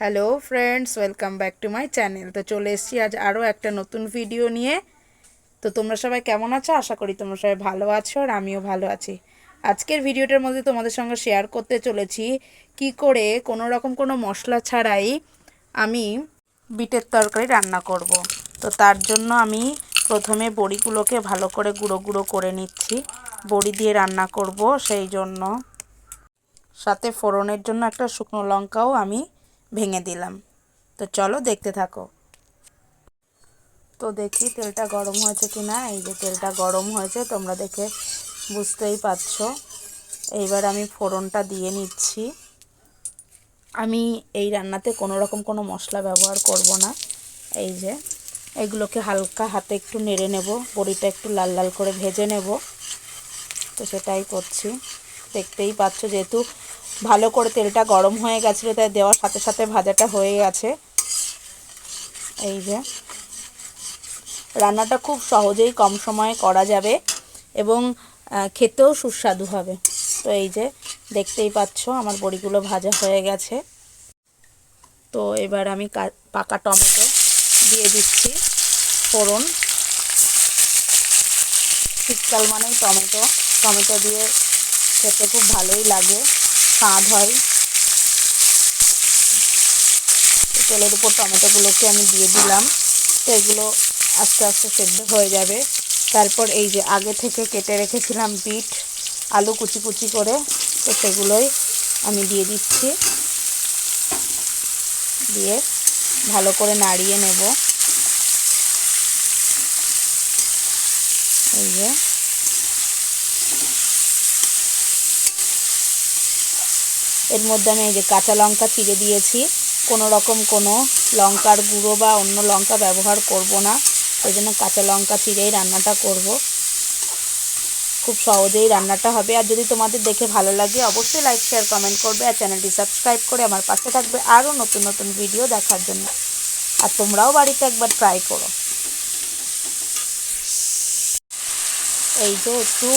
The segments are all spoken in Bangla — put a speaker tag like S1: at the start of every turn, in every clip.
S1: Hello friends welcome back to my channel তো চলে এসেছি আজ আরও একটা নতুন ভিডিও নিয়ে। তো তোমরা সবাই কেমন আছো? আশা করি তোমরা সবাই ভালো আছো আর আমিও ভালো আছি। আজকের ভিডিওটার মধ্যে তোমাদের সঙ্গে শেয়ার করতে চলেছি কি করে কোনো রকম কোনো মশলা ছাড়াই আমি বিটের তরকারি রান্না করব। তো তার জন্য আমি প্রথমে বড়িগুলোকে ভালো করে গুঁড়ো গুঁড়ো করে নিচ্ছি। বড়ি দিয়ে রান্না করব সেই জন্য। সাথে ফোড়নের জন্য একটা শুকনো লঙ্কাও আমি ভেঙে দিলাম। তো চলো দেখতে থাকো। তো দেখি তেলটা গরম হয়েছে কি না এই যে তেলটা গরম হয়েছে, তোমরা দেখে বুঝতেই পারছ। এইবার আমি ফোড়নটা দিয়ে নিচ্ছি। আমি এই রান্নাতে কোনো রকম কোনো মশলা ব্যবহার করব না। এই যে, এগুলোকে হালকা হাতে একটু নেড়ে নেব। বড়িটা একটু লাল লাল করে ভেজে নেব। তো সেটাই করছি। দেখতেই পাচ্ছ যেহেতু ভালো করে তেলটা গরম হয়ে গেছিল, তাই দেওয়ার সাথে সাথে ভাজাটা হয়ে গেছে। এই যে। রান্নাটা খুব সহজেই কম সময়ে করা যাবে এবং খেতেও সুস্বাদু হবে। তো এই যে, দেখতেই পাচ্ছ আমার বড়িগুলো ভাজা হয়ে গেছে। তো এবার আমি পাকা টমেটো দিয়ে দিচ্ছি। ফোড়ন। শীতকাল মানেই টমেটো। টমেটো দিয়ে খেতে খুব ভালোই লাগে, স্বাদ হয়। তেলের উপর টমেটোগুলোকে আমি দিয়ে দিলাম। তো এগুলো আস্তে আস্তে সেদ্ধ হয়ে যাবে। তারপর এই যে আগে থেকে কেটে রেখেছিলাম বিট, আলু কুচি কুচি করে, তো সেগুলোই আমি দিয়ে দিচ্ছি। দিয়ে ভালো করে নাড়িয়ে নেব। এই যে এর মধ্যে আমি এই যে কাঁচা লঙ্কা চিড়ে দিয়েছি। কোনো রকম কোনো লঙ্কার গুঁড়ো বা অন্য লঙ্কা ব্যবহার করব না। ওই জন্য কাঁচা লঙ্কা চিড়েই রান্নাটা করব। খুব সহজেই রান্নাটা হবে। আর যদি তোমাদের দেখে ভালো লাগে, অবশ্যই লাইক শেয়ার কমেন্ট করবে আর চ্যানেলটি সাবস্ক্রাইব করে আমার পাশে থাকবে আরও নতুন নতুন ভিডিও দেখার জন্য। আর তোমরাও বাড়িতে একবার ট্রাই করো। এই যে একটু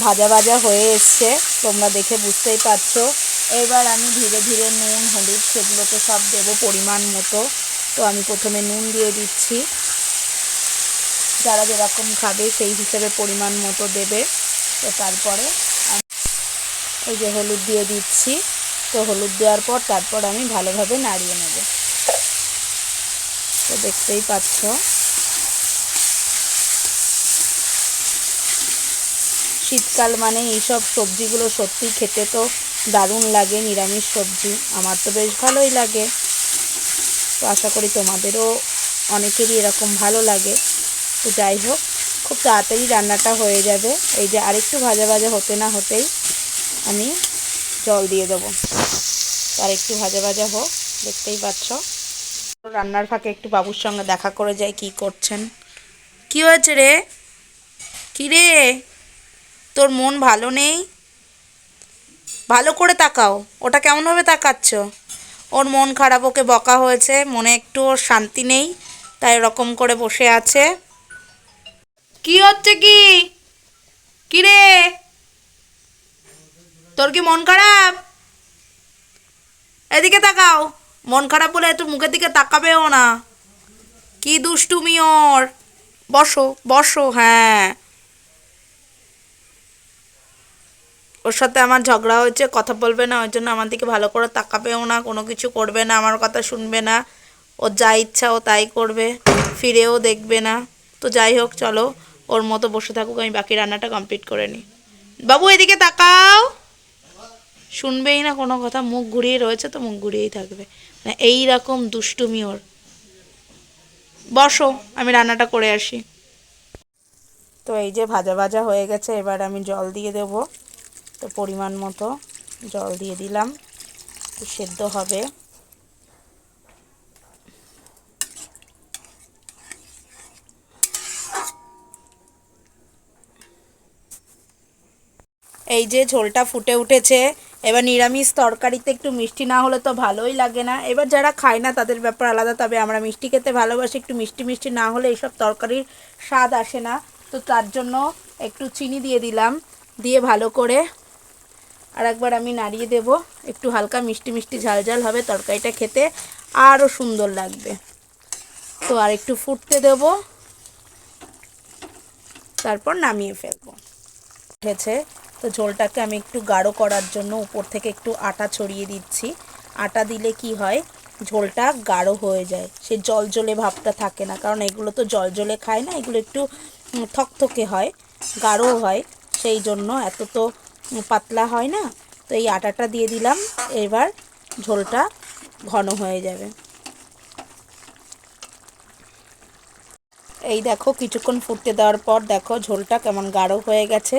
S1: ভাজা ভাজা হয়ে এসছে, তোমরা দেখে বুঝতেই পারছ। এবার আমি ধীরে ধীরে নুন, হলুদ সেগুলোকে সব দেবো পরিমাণ মতো। তো আমি প্রথমে নুন দিয়ে দিচ্ছি। যারা যেরকম খাবে সেই হিসেবে পরিমাণ মতো দেবে। তো তারপরে এই যে হলুদ দিয়ে দিচ্ছি। তো হলুদ দেওয়ার পর তারপর আমি ভালোভাবে নাড়িয়ে নেব। তো দেখতেই পাচ্ছ। শীতকাল মানে এইসব সবজিগুলো সত্যি খেতে তো দারুণ লাগে, নিরামিষ সবজি। আমার তো বেশ ভালোই লাগে। তো আশা করি তোমাদেরও অনেকেরই এরকম ভালো লাগে। তো যাই হোক, খুব তাড়াতাড়ি রান্নাটা হয়ে যাবে। এই যে আরেকটু ভাজা ভাজা হতে না হতেই আমি জল দিয়ে দেবো। আর একটু ভাজা ভাজা হোক, দেখতেই পাচ্ছ। রান্নার ফাঁকে একটু বাবুর সঙ্গে দেখা করে যাই কি করছেন। কি হয়েছে রে? কী রে? তোর মন ভালো নেই? ভালো করে তাকাও। ওটা কেমনভাবে তাকাচ্ছ? ওর মন খারাপ, ওকে বকা হয়েছে, মনে একটু ওর শান্তি নেই, তাই এরকম করে বসে আছে। কি হচ্ছে কি? কিরে তোর কি মন খারাপ? এদিকে তাকাও। মন খারাপ বলে একটু মুখের দিকে তাকাবেও না। কি দুষ্টুমি ওর। বসো বসো হ্যাঁ। ওর সাথে আমার ঝগড়া হয়েছে, কথা বলবে না, ওই জন্য আমার দিকে ভালো করে তাকাবেও না, কোনো কিছু করবে না, আমার কথা শুনবে না। ওর যা ইচ্ছা ও তাই করবে, ফিরেও দেখবে না। তো যাই হোক, চলো, ওর মতো বসে থাকুক, আমি বাকি রান্নাটা কমপ্লিট করে নিই। বাবু, এদিকে তাকাও। শুনবেই না কোনো কথা, মুখ ঘুরিয়ে রয়েছে তো, মুখ ঘুরিয়েই থাকবে। মানে এইরকম দুষ্টুমি ওর। বসো, আমি রান্নাটা করে আসি। তো এই যে ভাজা ভাজা হয়ে গেছে, এবার আমি জল দিয়ে দেবো। তো পরিমাণ মতো জল দিয়ে দিলাম। সেদ্ধ হবে। এই যে ঝোলটা ফুটে উঠেছে, এবার নিরামিষ তরকারিতে একটু মিষ্টি না হলে তো ভালোই লাগে না। এবার যারা খায় না, তাদের ব্যাপার আলাদা, তবে আমরা মিষ্টি খেতে ভালোবাসি। একটু মিষ্টি মিষ্টি না হলে এইসব তরকারির স্বাদ আসে না। তো তার জন্য একটু চিনি দিয়ে দিলাম। দিয়ে ভালো করে আর একবার আমি নাড়িয়ে দেব। একটু হালকা মিষ্টি মিষ্টি ঝাল ঝাল হবে তরকারিটা খেতে। আরও সুন্দর লাগবে। তো আর একটু ফুটতে দেব। তারপর নামিয়ে ফেলব। উঠেছে তো ঝোলটাকে আমি একটু গাঢ় করার জন্য উপর থেকে একটু আটা ছড়িয়ে দিচ্ছি। আটা দিলে কি হয়? ঝোলটা গাঢ় হয়ে যায়। সে জল জলে ভাবটা থাকে না। কারণ এগুলো তো জল জলে খায় না। এগুলো একটু থকথকে হয়। গাঢ় হয়। সেই জন্য এত তো পাতলা হয় না, তো এই আটাটা দিয়ে দিলাম। এবার ঝোলটা ঘন হয়ে যাবে। এই দেখো কিছুক্ষণ ফুটতে দেওয়ার পর দেখো ঝোলটা কেমন গাঢ় হয়ে গেছে।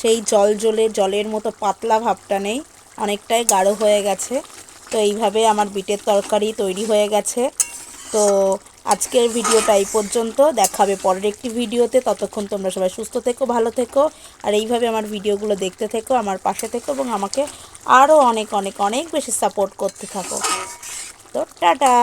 S1: সেই জল জলে জলের মতো পাতলা ভাবটা নেই, অনেকটাই গাঢ় হয়ে গেছে। তো এইভাবে আমার বিটের তরকারি তৈরি হয়ে গেছে। তো আজকের ভিডিওটা এই পর্যন্ত। দেখাবে পরের একটি ভিডিওতে। ততক্ষণ তোমরা সবাই সুস্থ থেকো, ভালো থেকো। আর এইভাবে আমার ভিডিওগুলো দেখতে থেকো, আমার পাশে থেকো এবং আমাকে আরও অনেক অনেক অনেক বেশি সাপোর্ট করতে থাকো। তো টাটা!